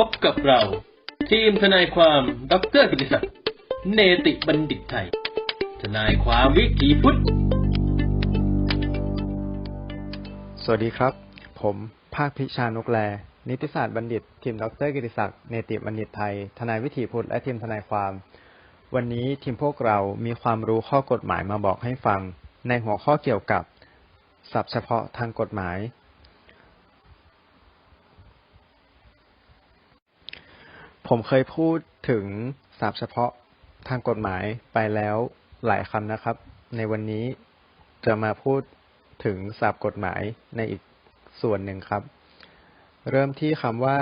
พบกับเรา ทีมทนายความดรกิติศักดิ์เนติบัณฑิตไทย ทนายความวิถีพุทธ สวัสดีครับ ผมภาคพิชานกแล นิติศาสตร์บัณฑิต ทีมดรกิติศักดิ์เนติบัณฑิตไทย ทนายวิถีพุทธและทีมทนายความ วันนี้ทีมพวกเรามีความรู้ข้อกฎหมายมาบอกให้ฟัง ในหัวข้อเกี่ยวกับศัพท์เฉพาะทางกฎหมาย ผมเคยพูดถึงศัพท์เฉพาะทางกฎหมายไปแล้วหลายคำนะครับ ในวันนี้จะมาพูดถึงศัพท์กฎหมายในอีกส่วนหนึ่งครับ เริ่มที่คำว่า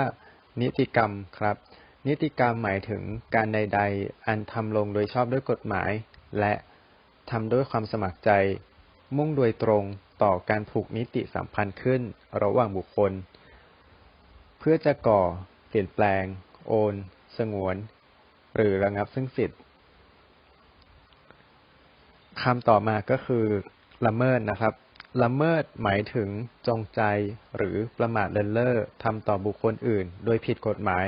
นิติกรรมครับ นิติกรรมหมายถึงการใด ๆ อันทำลงโดยชอบด้วยกฎหมาย และทำด้วยความสมัครใจ มุ่งโดยตรงต่อการผูกนิติสัมพันธ์ขึ้นระหว่างบุคคล เพื่อจะก่อเปลี่ยนแปลง โอน สงวน หรือระงับซึ่งสิทธิ์คำต่อมาก็คือ ละเมิดนะครับ ละเมิดหมายถึงจงใจหรือประมาทเลินเล่อทำต่อบุคคลอื่น โดยผิดกฎหมาย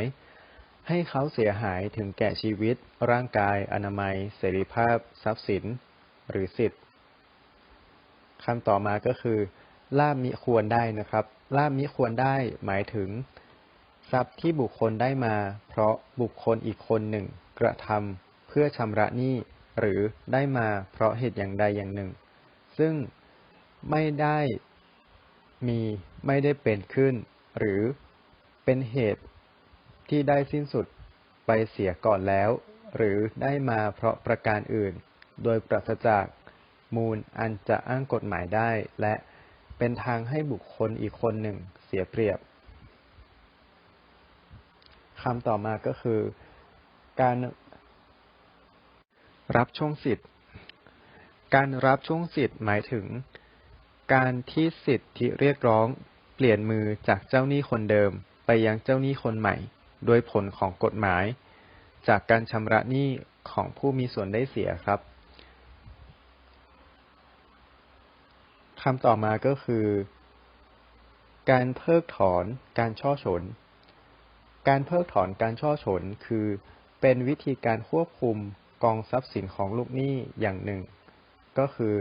ให้เขาเสียหายถึงแก่ชีวิต ร่างกาย อนามัย เสรีภาพ ทรัพย์สิน หรือสิทธิ์คำต่อมาก็คือลาบมิควรได้นะครับลาบมิควรได้หมายถึง ทรัพย์ที่บุคคลได้มา เพราะบุคคลอีกคนหนึ่ง กระทำเพื่อชำระหนี้หรือได้มาเพราะเหตุอย่างใดอย่างหนึ่ง ซึ่งไม่ได้มีไม่ได้เป็นขึ้น หรือเป็นเหตุที่ได้สิ้นสุดไปเสียก่อนแล้ว หรือได้มาเพราะประการอื่น โดยปราศจากมูลอันจะอ้างกฎหมายได้ และเป็นทางให้บุคคลอีกคนหนึ่งเสียเปรียบ คำต่อมาก็คือ การรับช่วงสิทธิ์ การรับช่วงสิทธิ์หมายถึง การที่สิทธิเรียกร้องเปลี่ยนมือจากเจ้าหนี้คนเดิม ไปยังเจ้าหนี้คนใหม่ โดยผลของกฎหมาย จากการชำระหนี้ของผู้มีส่วนได้เสียครับคำต่อมาก็คือ การเพิกถอนการช่อฉน การเพิกถอนการช่อฉนคือ เป็นวิธีการควบคุมกองทรัพย์สินของลูกหนี้อย่างหนึ่ง ก็คือ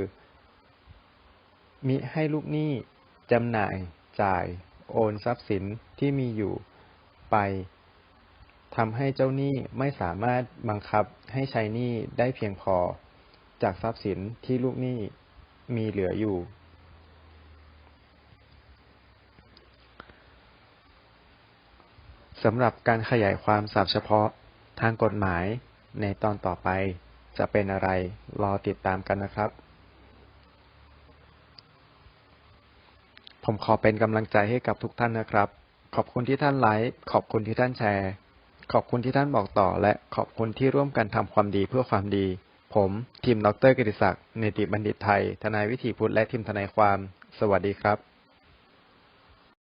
มิให้ลูกหนี้จำหน่ายจ่ายโอนทรัพย์สินที่มีอยู่ไปทำให้เจ้าหนี้ไม่สามารถบังคับให้ใช้หนี้ได้เพียงพอ จากทรัพย์สินที่ลูกหนี้มีเหลืออยู่ สำหรับการขยายความศัพท์เฉพาะทางกฎหมายในตอนต่อไปจะเป็นอะไร รอติดตามกันนะครับ ผมขอเป็นกำลังใจให้กับทุกท่านนะครับ ขอบคุณที่ท่านไลค์ ขอบคุณที่ท่านแชร์ ขอบคุณที่ท่านบอกต่อ และขอบคุณที่ร่วมกันทำความดีเพื่อความดี ผมทีมดรกิติศักดิ์เนติบัณฑิตไทย ทนายวิถีพุทธและทีมทนายความ สวัสดีครับ